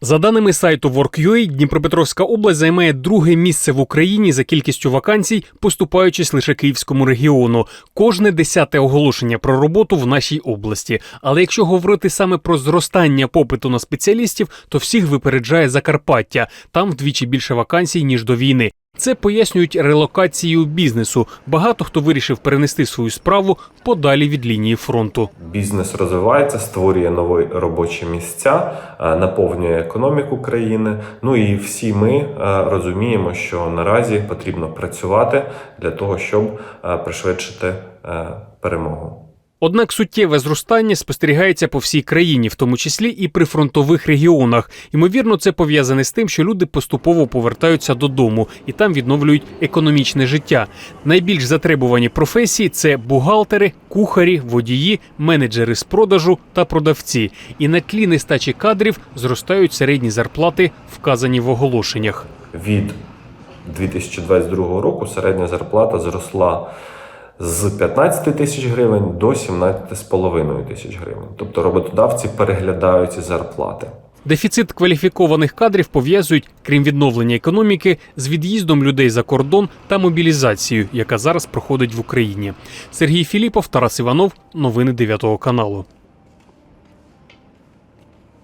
За даними сайту Work.ua, Дніпропетровська область займає друге місце в Україні за кількістю вакансій, поступаючись лише Київському регіону. Кожне десяте оголошення про роботу в нашій області. Але якщо говорити саме про зростання попиту на спеціалістів, то всіх випереджає Закарпаття. Там вдвічі більше вакансій ніж до війни. Це пояснюють релокацією бізнесу. Багато хто вирішив перенести свою справу подалі від лінії фронту. Бізнес розвивається, створює нові робочі місця, е, наповнює економіку країни. Ну і всі ми е, розуміємо, що наразі потрібно працювати для того, щоб е, пришвидшити перемогу. Однак суттєве зростання спостерігається по всій країні, в тому числі і при фронтових регіонах. Ймовірно, це пов'язане з тим, що люди поступово повертаються додому і там відновлюють економічне життя. Найбільш затребувані професії це бухгалтери, кухарі, водії, менеджери з продажу та продавці. І на тлі нестачі кадрів зростають середні зарплати, вказані в оголошеннях. Від 2022 року середня зарплата зросла з 15 тисяч гривень до 17,5 тисяч гривень. Тобто роботодавці переглядають ці зарплати. Дефіцит кваліфікованих кадрів пов'язують, крім відновлення економіки, з від'їздом людей за кордон та мобілізацією, яка зараз проходить в Україні. Сергій Філіпов, Тарас Іванов, новини 9 каналу.